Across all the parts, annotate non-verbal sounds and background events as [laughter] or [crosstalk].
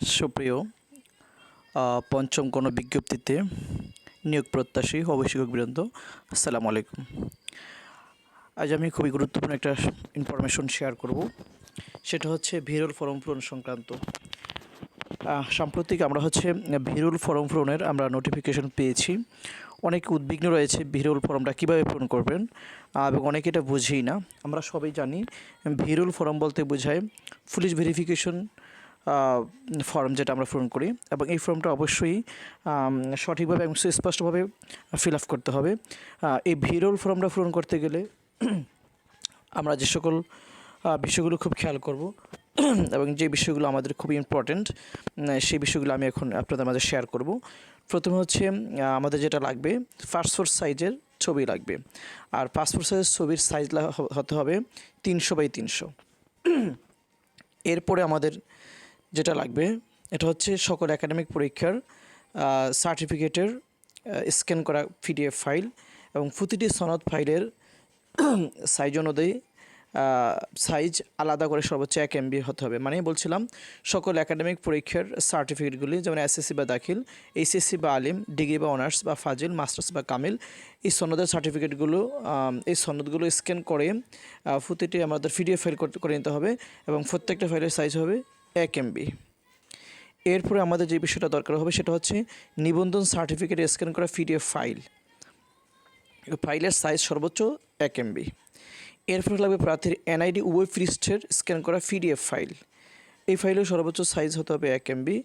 সুপ্রিয় পঞ্চম কোনো বিজ্ঞপ্তিতে নিয়োগ প্রত্যাশী অবশ্যক বৃন্দ, আসসালামু আলাইকুম। আজ আমি খুবই গুরুত্বপূর্ণ একটা ইনফরমেশন শেয়ার করব। সেটা হচ্ছে ভিরল ফর্ম পূরণ সংক্রান্ত। সাম্প্রতিক আমরা হচ্ছে ভিরুল ফর্ম পূরণের আমরা নোটিফিকেশন পেয়েছি। অনেক উদ্বিগ্ন রয়েছে ভিরুল ফর্মটা কীভাবে পূরণ করবেন এবং অনেকে এটা বুঝেই না। আমরা সবাই জানি ভিরুল ফর্ম বলতে বোঝায় পুলিশ ভেরিফিকেশন ফর্ম যেটা আমরা পূরণ করি এবং এই ফর্মটা অবশ্যই সঠিকভাবে এবং সুস্পষ্টভাবে ফিল আপ করতে হবে। এই ভিরুল ফর্মটা পূরণ করতে গেলে [clears throat] আমরা যে সকল বিষয়গুলো খুব খেয়াল করব [clears throat] এবং যে বিষয়গুলো আমাদের খুবই ইম্পর্ট্যান্ট সেই বিষয়গুলো আমি এখন আপনাদের মাঝে শেয়ার করব। প্রথমে হচ্ছে আমাদের যেটা লাগবে পাসপোর্ট সাইজের ছবি লাগবে। আর পাসপোর্ট সাইজের ছবির সাইজ হতে হবে তিনশো বাই তিনশো। [clears throat] এরপরে আমাদের যেটা লাগবে, এটা হচ্ছে সকল একাডেমিক পরীক্ষার সার্টিফিকেটের স্ক্যান করা পিডিএফ ফাইল এবং প্রতিটি সনদ ফাইলের সাইজ [clears throat] অনুযায়ী সাইজ আলাদা করে সর্বোচ্চ এক এমবি হতে হবে। মানে বলছিলাম, সকল একাডেমিক পরীক্ষার সার্টিফিকেটগুলি যেমন এসএসসি বা দাখিল এইচএসসি বা আলিম, ডিগ্রি বা অনার্স বা ফাজিল মাস্টার্স বা কামিল, এই সনদের সার্টিফিকেটগুলো এই সনদগুলো স্ক্যান করে প্রতিটি আমাদের পিডিএফ ফাইল করে নিতে হবে এবং প্রত্যেকটা ফাইলের সাইজ হবে এক এমবি এরপরে আমাদের যে বিষয়টা দরকার হবে সেটা হচ্ছে নিবন্ধন সার্টিফিকেট স্ক্যান করা পিডিএফ ফাইল ফাইলের সাইজ সর্বোচ্চ এক এমবি এরপরে লাগবে প্রার্থীর এনআইডি ওয়েব পৃষ্ঠের স্ক্যান করা পিডিএফ ফাইল এই ফাইলের সর্বোচ্চ সাইজ হতে হবে এক এমবি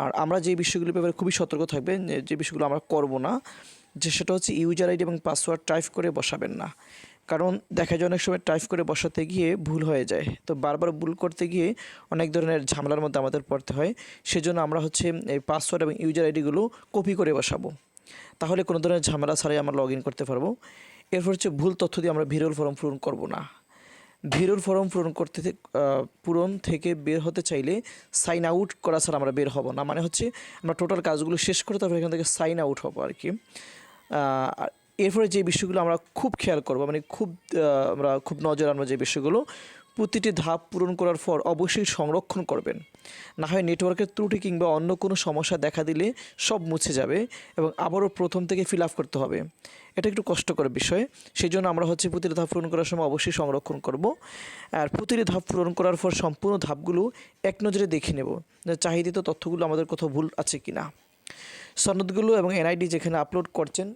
আর আমরা যে বিষয়গুলির ব্যাপারে খুবই সতর্ক থাকবেন, যে বিষয়গুলো আমরা করব না, যে সেটা হচ্ছে ইউজার আইডি এবং পাসওয়ার্ড টাইপ করে বসাবেন না। কারণ দেখা যায় অনেক সময় টাইপ করে বসাতে গিয়ে ভুল হয়ে যায়। তো বারবার ভুল করতে গিয়ে অনেক ধরনের ঝামেলার মধ্যে আমাদের পড়তে হয়। সেজন্য আমরা হচ্ছে এই পাসওয়ার্ড এবং ইউজার আইডিগুলো কপি করে বসাবো। তাহলে কোনো ধরনের ঝামেলা ছাড়াই আমরা লগ ইন করতে পারব। এরপর হচ্ছে ভুল তথ্য দিয়ে আমরা ভিরল ফর্ম পূরণ করব না। ভিরল ফর্ম পূরণ করতে পূরণ থেকে বের হতে চাইলে সাইন আউট করা ছাড়া আমরা বের হব না। মানে হচ্ছে আমরা টোটাল কাজগুলো শেষ করে তারপর এখান থেকে সাইন আউট হব আর কি এরপরে যে বিষয়গুলো আমরা খুব খেয়াল করব মানে খুব আমরা খুব নজর আনব যে বিষয়গুলো, প্রতিটি ধাপ পূরণ করার পর অবশ্যই সংরক্ষণ করবেন। না হয় নেটওয়ার্কের ত্রুটি কিংবা অন্য কোনো সমস্যা দেখা দিলে সব মুছে যাবে এবং আবারও প্রথম থেকে ফিল আপ করতে হবে। এটা একটু কষ্টকর বিষয় সেই জন্য আমরা হচ্ছে প্রতিটি ধাপ পূরণ করার সময় অবশ্যই সংরক্ষণ করব। আর প্রতিটি ধাপ পূরণ করার পর সম্পূর্ণ ধাপগুলো এক নজরে দেখে নেব চাহিদিত তথ্যগুলো আমাদের কোথাও ভুল আছে কি না সনদগুলো এবং এনআইডি যেখানে আপলোড করছেন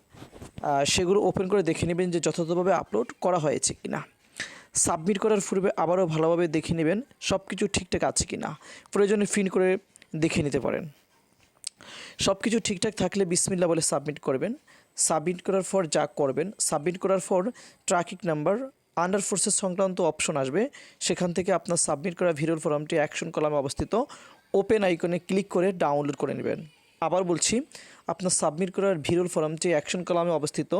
সেগুলো ওপেন করে দেখে নেবেন যে যথাযথভাবে আপলোড করা হয়েছে কি না সাবমিট করার পূর্বে আবারও ভালোভাবে দেখে নেবেন সব কিছু ঠিকঠাক আছে কি না প্রয়োজনে ফিন করে দেখে নিতে পারেন। সব কিছু ঠিকঠাক থাকলে বিসমিল্লা বলে সাবমিট করবেন। সাবমিট করার পর যা করবেন সাবমিট করার পর ট্র্যাকিং নাম্বার আন্ডার ফোর্সেস সংক্রান্ত অপশন আসবে। সেখান থেকে আপনার সাবমিট করা ভিডিওর ফর্মটি অ্যাকশন কলামে অবস্থিত। ওপেন আইকনে ক্লিক করে ডাউনলোড করে নেবেন। আবার বলছি, আপনার সাবমিট করার ভিডিওর ফর্মটি অ্যাকশন কলামে অবস্থিত।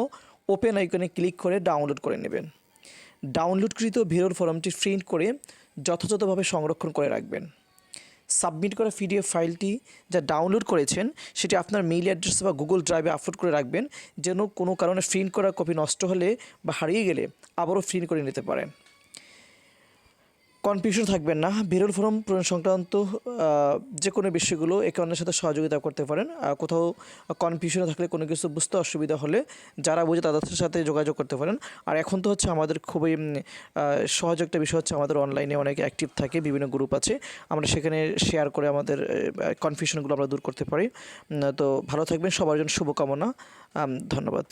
ওপেন আইকনে ক্লিক করে ডাউনলোড করে নেবেন। ডাউনলোডকৃত ভিডিওর ফর্মটি প্রিন্ট করে যথাযথভাবে সংরক্ষণ করে রাখবেন। সাবমিট করা পিডিএফ ফাইলটি যা ডাউনলোড করেছেন, সেটি আপনার মেইল অ্যাড্রেস বা গুগল ড্রাইভে আপলোড করে রাখবেন, যেন কোনো কারণে প্রিন্ট করা কপি নষ্ট হলে বা হারিয়ে গেলে আবারও প্রিন্ট করে নিতে পারেন। কনফিউশন থাকবেন না। বিরল ফর্ম পূরণ সংক্রান্ত যে কোনো বিষয়গুলো একে অন্যের সাথে সহযোগিতা করতে পারেন। কোথাও কনফিউশনে থাকলে কোনো কিছু বুঝতে অসুবিধা হলে যারা বুঝে তাদের সাথে যোগাযোগ করতে পারেন। আর এখন তো হচ্ছে আমাদের খুবই সহজ একটা বিষয় হচ্ছে আমাদের অনলাইনে অনেক অ্যাক্টিভ থাকে, বিভিন্ন গ্রুপ আছে। আমরা সেখানে শেয়ার করে আমাদের কনফিউশনগুলো আমরা দূর করতে পারি। তো ভালো থাকবেন, সবার জন্য শুভকামনা। ধন্যবাদ।